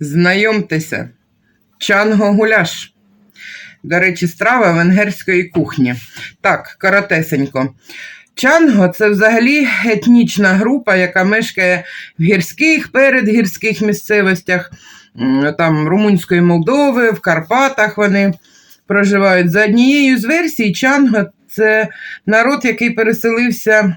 Знайомтеся, чанго гуляш. До речі, страва венгерської кухні. Так, коротесенько. Чанго це взагалі етнічна група, яка мешкає в гірських, передгірських місцевостях, там Румунської Молдови, в Карпатах вони проживають. За однією з версій, Чанго це народ, який переселився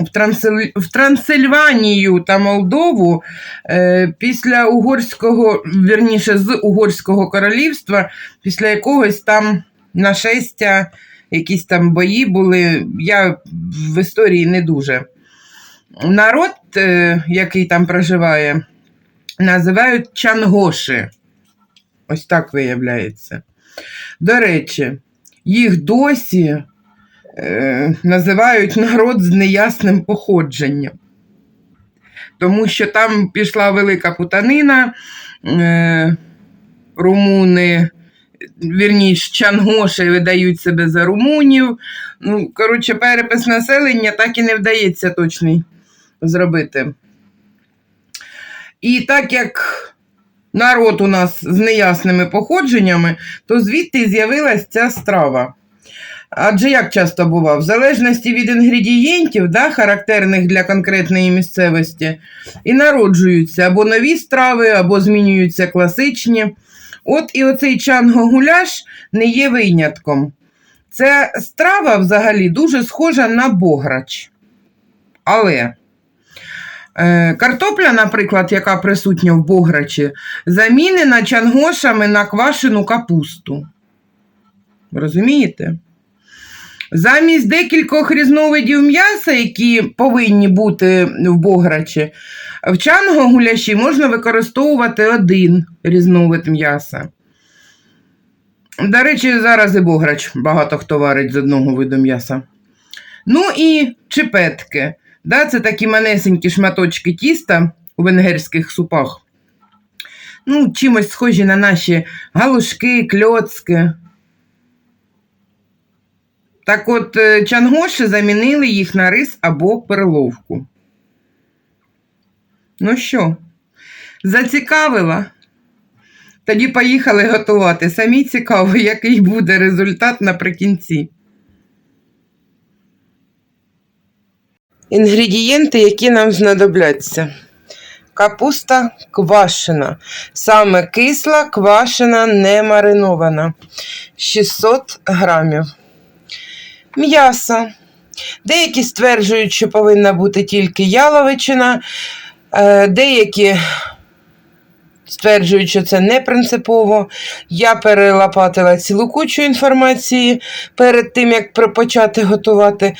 в, Трансиль... в Трансильванію та Молдову е, після угорського, вірніше, з Угорського королівства, після якогось там нашестя, якісь там бої були. Я в історії не дуже. Народ, е, який там проживає, називають Чангоши. Ось так виявляється. До речі, їх досі е, називають народ з неясним походженням. Тому що там пішла велика путанина, е, румуни, вірніше, чангоші видають себе за румунів. Ну, коротше, перепис населення так і не вдається точний зробити. І так як народ у нас з неясними походженнями, то звідти з'явилась ця страва. Адже як часто бував, в залежності від інгредієнтів, да, характерних для конкретної місцевості, і народжуються або нові страви, або змінюються класичні. От і оцей чанго-гуляш не є винятком. Це страва взагалі дуже схожа на бограч. Але е, картопля, наприклад, яка присутня в бограчі, замінена чангошами на квашену капусту. Розумієте? Замість декількох різновидів м'яса, які повинні бути в бограчі, в чанго гуляші можна використовувати один різновид м'яса. До речі, зараз і бограч багато хто варить з одного виду м'яса. Ну і чепетки. Да, це такі манесенькі шматочки тіста у венгерських супах. Ну, чимось схожі на наші галушки, кльоцки. Так от, е, чангоші замінили їх на рис або перловку. Ну що, зацікавила? Тоді поїхали готувати. Самі цікаво, який буде результат наприкінці. Інгредієнти, які нам знадобляться. Капуста квашена. Саме кисла, квашена, не маринована. 600 грамів. М'ясо. Деякі стверджують, що повинна бути тільки яловичина, е, деякі стверджують, що це не принципово. Я перелопатила цілу кучу інформації перед тим, як почати готувати.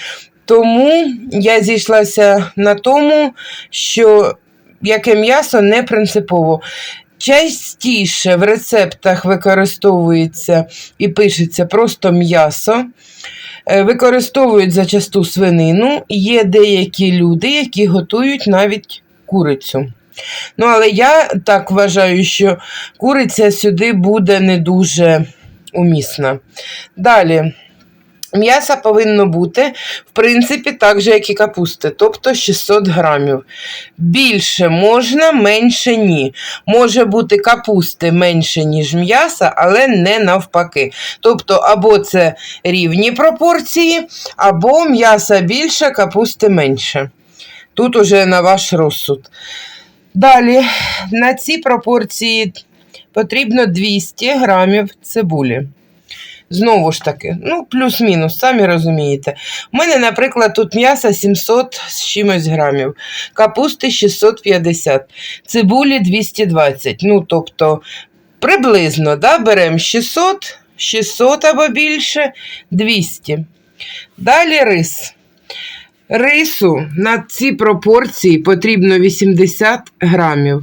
Тому я зійшлася на тому, що яке м'ясо не принципово. Частіше в рецептах використовується і пишеться просто м'ясо. Е, Використовують зачасту свинину. Є деякі люди, які готують навіть курицю. Ну, але я так вважаю, що куриця сюди буде не дуже умісна. Далі. М'яса повинно бути, в принципі, так же, як і капусти, тобто 600 грамів. Більше можна, менше ні. Може бути капусти менше, ніж м'яса, але не навпаки. Тобто, або це рівні пропорції, або м'яса більше, капусти менше. Тут уже на ваш розсуд. Далі, на ці пропорції потрібно 200 грамів цибулі. Знову ж таки, ну, плюс-мінус, самі розумієте. У мене, наприклад, тут м'яса 700 з чимось грамів, капусти 650, цибулі 220. Ну, тобто, приблизно да, беремо 600, 600 або більше, 200. Далі рис. Рису на ці пропорції потрібно 80 грамів.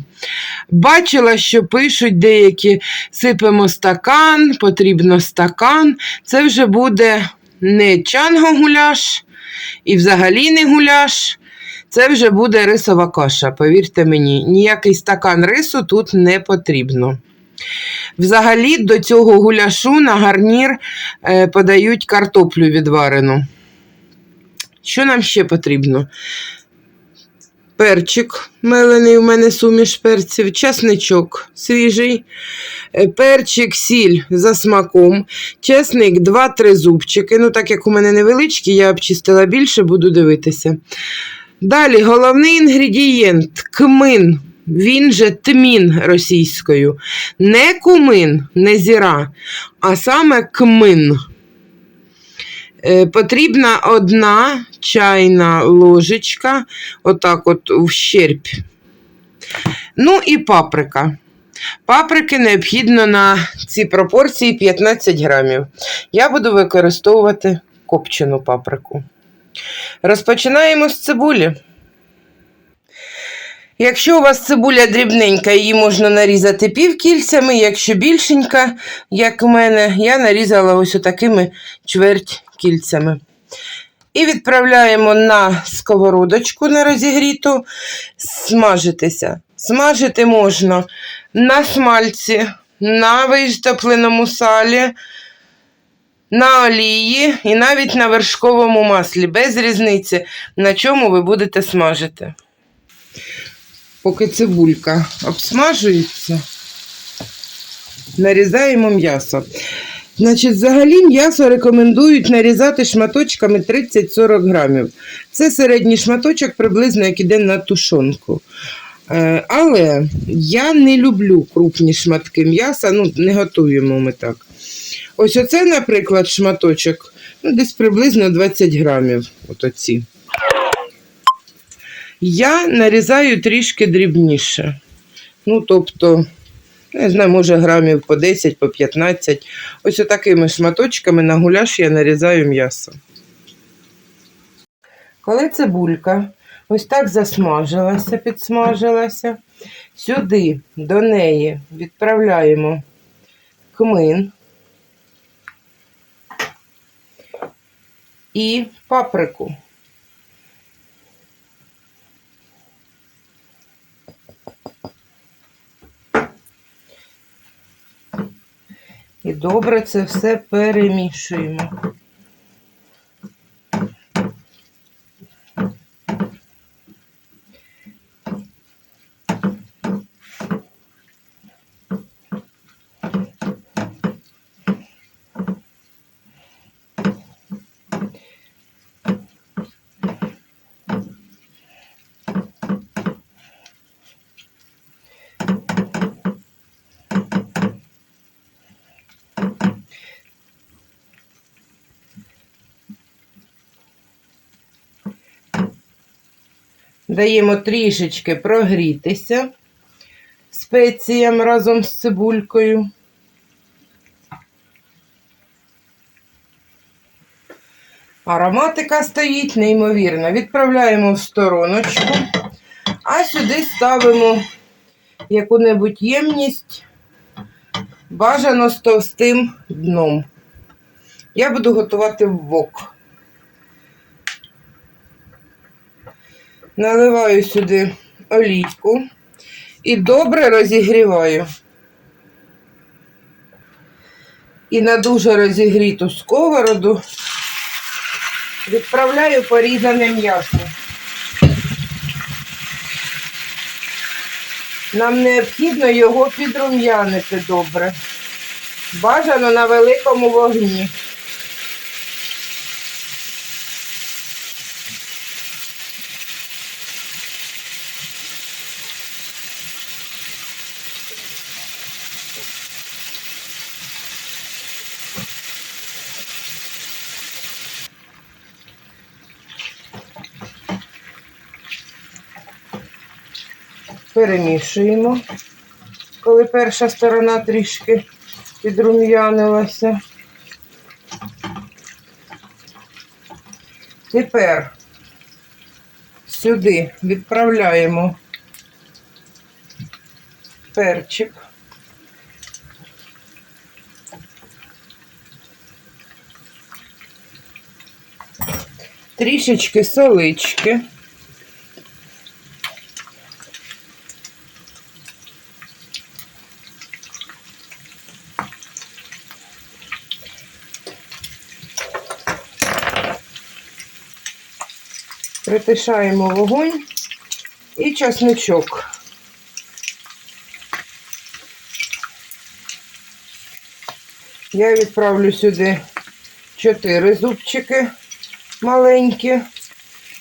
Бачила, що пишуть деякі сипемо стакан, потрібно стакан. Це вже буде не чанго-гуляш і взагалі не гуляш. Це вже буде рисова каша, повірте мені, ніякий стакан рису тут не потрібно. Взагалі до цього гуляшу на гарнір е, подають картоплю відварену. Що нам ще потрібно? перчик мелений, у мене суміш перців, часничок свіжий, е, перчик, сіль за смаком, чесник 2-3 зубчики. Ну, так як у мене невеличкі, я обчистила більше, буду дивитися. Далі головний інгредієнт кмин. Він же тмін російською. Не кумин, не зіра, а саме кмин. Е, потрібна одна чайна ложечка, отак от в щерб. Ну і паприка. Паприки необхідно на ці пропорції 15 грамів. Я буду використовувати копчену паприку. Розпочинаємо з цибулі. Якщо у вас цибуля дрібненька, її можна нарізати півкільцями, якщо більшенька, як у мене, я нарізала ось отакими чверть кільцями. І відправляємо на сковородочку на розігріту смажитися. Смажити можна на смальці, на вистопленому салі, на олії і навіть на вершковому маслі, без різниці, на чому ви будете смажити. Поки цибулька обсмажується, нарізаємо м'ясо. Значить, взагалі м'ясо рекомендують нарізати шматочками 30-40 грамів. Це середній шматочок, приблизно як іде на тушонку. Е, Але я не люблю крупні шматки м'яса, ну, не готуємо ми так. Ось оце, наприклад, шматочок, ну, десь приблизно 20 грамів. От оці. Я нарізаю трішки дрібніше. Ну, тобто, не знаю, може грамів по 10, по 15. Ось отакими шматочками на гуляш я нарізаю м'ясо. Коли цибулька ось так засмажилася, підсмажилася, сюди до неї відправляємо кмин і паприку. І добре це все перемішуємо. Даємо трішечки прогрітися спеціям разом з цибулькою. Ароматика стоїть неймовірно. Відправляємо в стороночку, а сюди ставимо яку-небудь ємність, бажано з товстим дном. Я буду готувати вок. Наливаю сюди олійку і добре розігріваю. І на дуже розігріту сковороду відправляю порізане м'ясо. Нам необхідно його підрум'янити добре. Бажано на великому вогні. Перемішуємо, коли перша сторона трішки підрум'янилася. Тепер сюди відправляємо перчик. Трішечки солички. Притишаємо вогонь І часничок. Я відправлю сюди 4 зубчики маленькі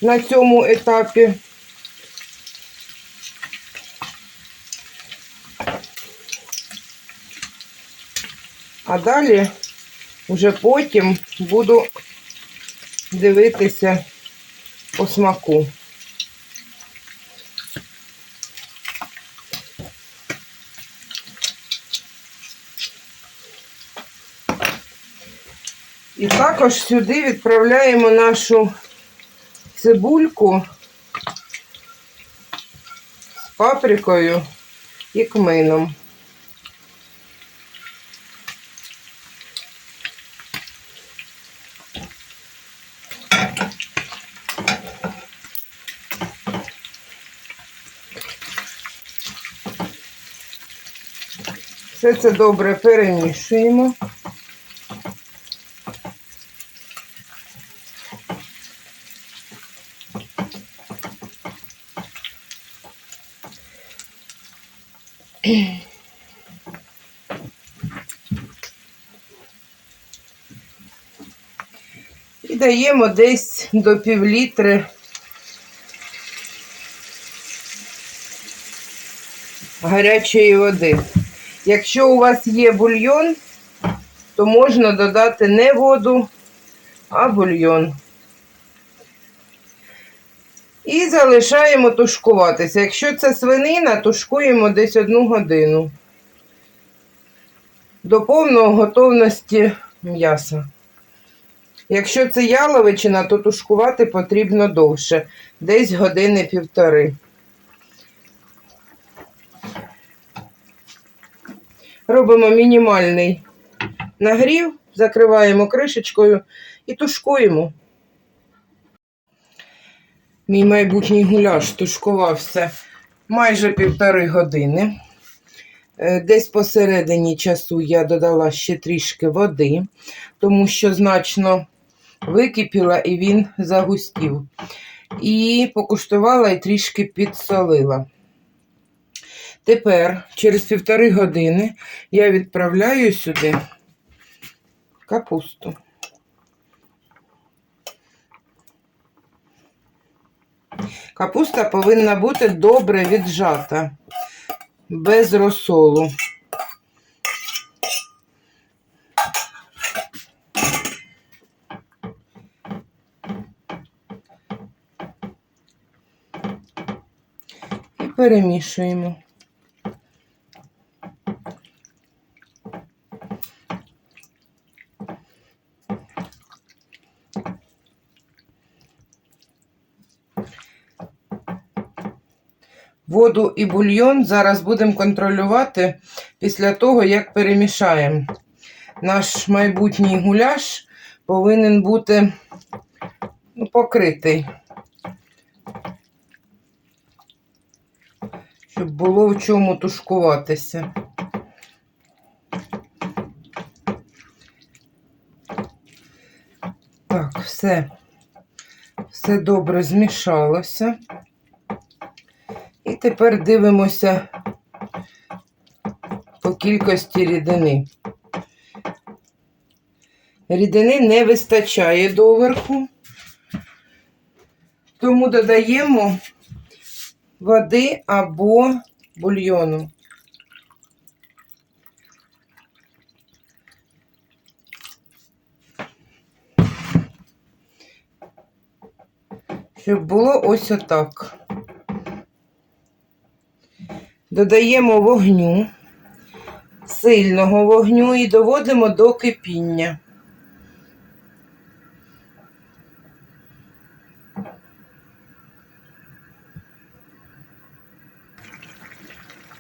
на цьому етапі. А далі вже потім буду дивитися по смаку. І також сюди відправляємо нашу цибульку з паприкою і кмином. Все це добре перемішуємо. І даємо десь до півлітри гарячої води. Якщо у вас є бульйон, то можна додати не воду, а бульйон. І залишаємо тушкуватися. Якщо це свинина, тушкуємо десь одну годину. До повної готовності м'яса. Якщо це яловичина, то тушкувати потрібно довше, десь години півтори. Робимо мінімальний нагрів, закриваємо кришечкою і тушкуємо. Мій майбутній гуляш тушкувався майже півтори години. Е, Десь посередині часу я додала ще трішки води, тому що значно википіла і він загустів. І покуштувала і трішки підсолила. Тепер, через півтори години, я відправляю сюди капусту. Капуста повинна бути добре віджата, без розсолу. І перемішуємо. Воду і бульйон зараз будемо контролювати після того, як перемішаємо. Наш майбутній гуляш повинен бути ну, покритий, щоб було в чому тушкуватися. Так, все, все добре змішалося. Тепер дивимося по кількості рідини. Рідини не вистачає доверху, тому додаємо води або бульйону. Щоб було ось отак. Додаємо вогню, сильного вогню і доводимо до кипіння.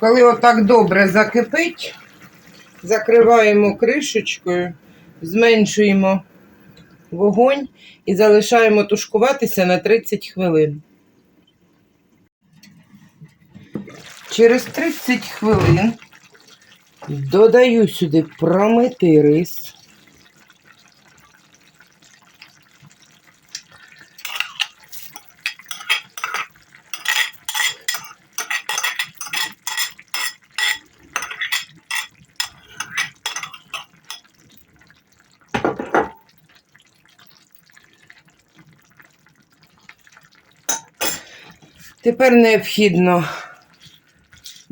Коли отак добре закипить, закриваємо кришечкою, зменшуємо вогонь і залишаємо тушкуватися на 30 хвилин. Через 30 хвилин додаю сюди промитий рис. Тепер необхідно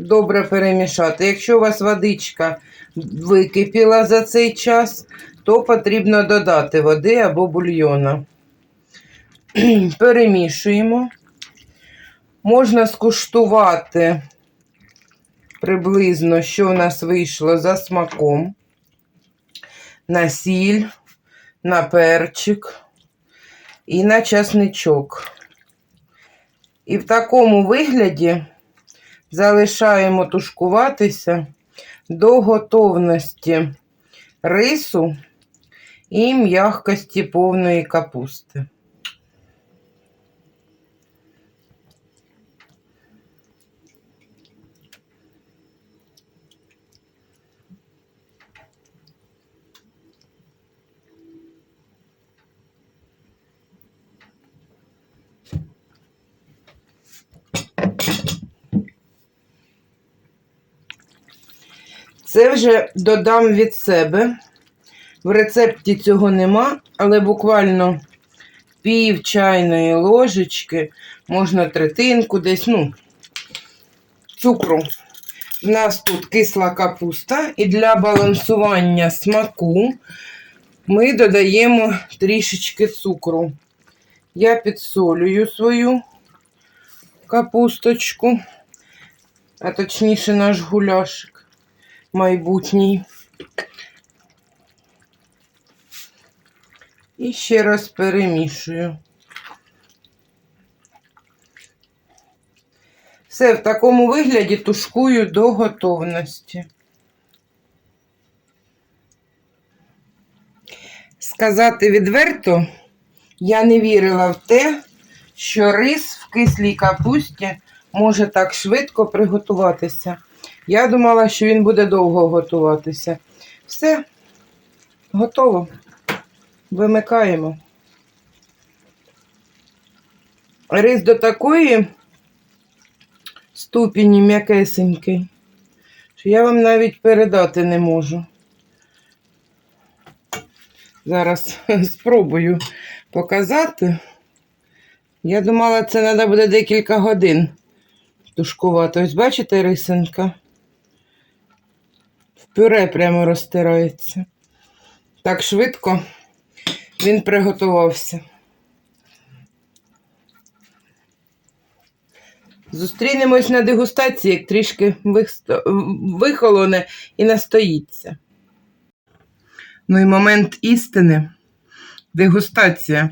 добре перемішати. Якщо у вас водичка википіла за цей час, то потрібно додати води або бульйона. Перемішуємо. Можна скуштувати приблизно, що у нас вийшло за смаком. На сіль, на перчик і на часничок. І в такому вигляді залишаємо тушкуватися до готовності рису і м'якості повної капусти. Це вже додам від себе. В рецепті цього нема, але буквально пів чайної ложечки, можна третинку десь, ну, цукру. У нас тут кисла капуста, і для балансування смаку ми додаємо трішечки цукру. Я підсолюю свою капусточку, а точніше наш гуляшик майбутній. І ще раз перемішую. Все в такому вигляді тушкую до готовності. Сказати відверто, я не вірила в те, що рис в кислій капусті може так швидко приготуватися. Я думала, що він буде довго готуватися. Все, готово. Вимикаємо. Рис до такої ступені м'якесенький, що я вам навіть передати не можу. Зараз спробую показати. Я думала, це треба буде декілька годин тушкувати. Ось бачите, рисинка? Пюре прямо розтирається. Так швидко він приготувався. Зустрінемось на дегустації, як трішки вихолоне і настоїться. Ну і момент істини. Дегустація.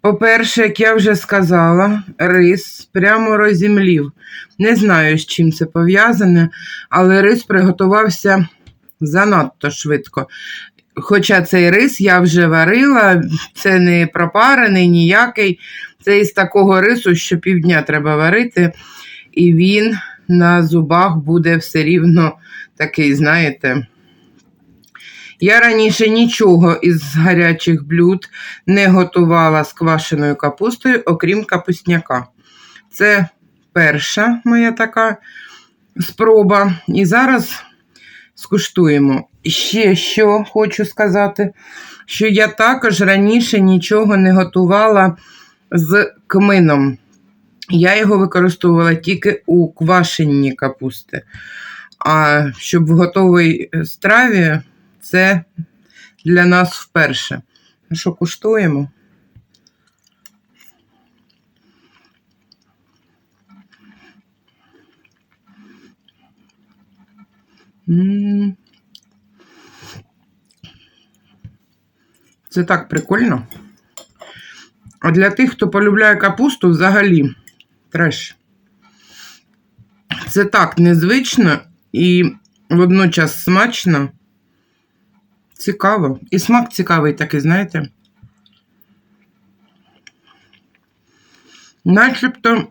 По-перше, як я вже сказала, рис прямо розімлів. Не знаю, з чим це пов'язане, але рис приготувався занадто швидко. Хоча цей рис я вже варила, це не пропарений ніякий. Це із такого рису, що півдня треба варити, і він на зубах буде все рівно такий, знаєте. Я раніше нічого із гарячих блюд не готувала з квашеною капустою, окрім капусняка. Це перша моя така спроба. І зараз скуштуємо. Ще що хочу сказати, що я також раніше нічого не готувала з кмином. Я його використовувала тільки у квашенні капусти. А щоб в готовій страві це для нас вперше. Що, куштуємо? Це так прикольно. А для тих, хто полюбляє капусту, взагалі треш. Це так незвично і водночас смачно. Цікаво. І смак цікавий такий, знаєте. Начебто.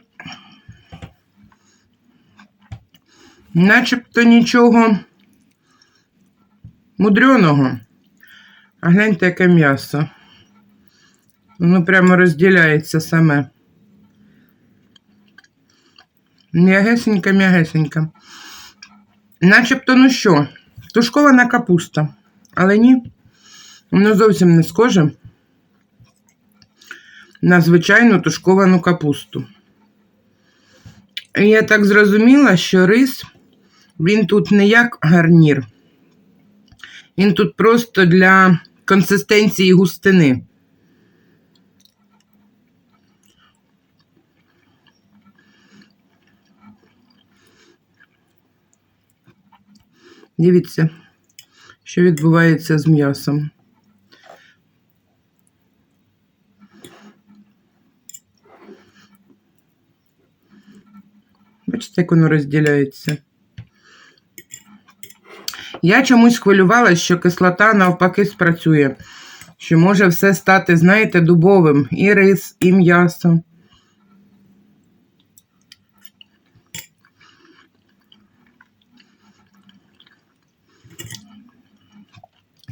Начебто нічого мудреного. А гляньте, яке м'ясо. Воно прямо розділяється саме. М'ягесенька, м'ягесенька. Начебто, ну що, тушкована капуста. Але ні, воно зовсім не схоже на звичайну тушковану капусту. І Я так зрозуміла, що рис, він тут не як гарнір. Він тут просто для консистенції густини. Дивіться, що відбувається з м'ясом. Бачите, як воно розділяється. Я чомусь хвилювалася, що кислота навпаки спрацює, що може все стати, знаєте, дубовим і рис, і м'ясо.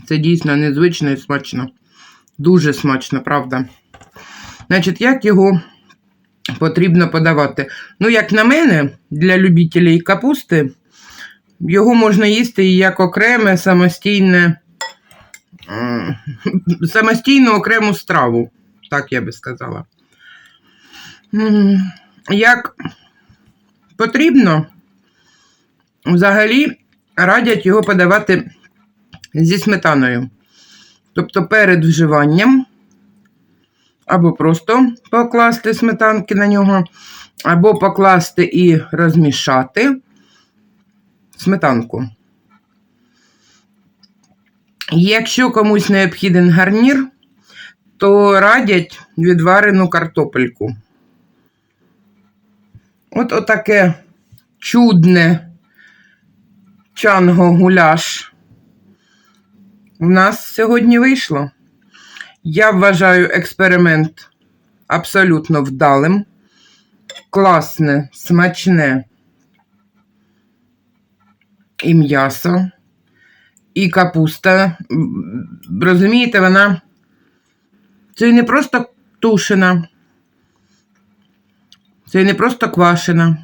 Це дійсно незвично і смачно. Дуже смачно, правда. Значить, як його потрібно подавати? Ну, як на мене, для любителів капусти, його можна їсти і як окреме самостійне, самостійну окрему страву, так я би сказала. Як потрібно, взагалі радять його подавати зі сметаною. Тобто перед вживанням, або просто покласти сметанки на нього, або покласти і розмішати сметанку. Якщо комусь необхіден гарнір, то радять відварену картопельку. От отаке чудне чанго гуляш в нас сьогодні вийшло. Я вважаю експеримент абсолютно вдалим. Класне, смачне і м'ясо, і капуста. Розумієте, вона це не просто тушена, це не просто квашена.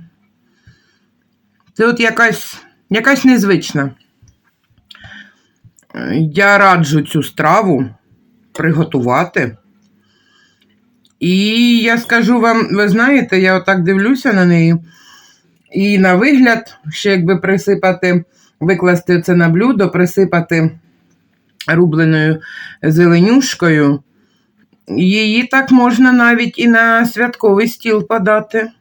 Це от якась, якась незвична. Я раджу цю страву приготувати. І я скажу вам, ви знаєте, я отак дивлюся на неї. І на вигляд, ще якби присипати, викласти це на блюдо, присипати рубленою зеленюшкою. Її так можна навіть і на святковий стіл подати.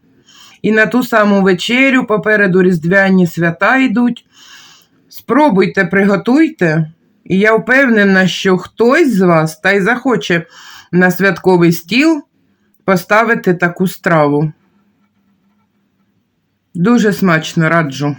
І на ту саму вечерю попереду різдвяні свята йдуть. Спробуйте, приготуйте. І я впевнена, що хтось з вас та й захоче на святковий стіл поставити таку страву. Дуже смачно раджу.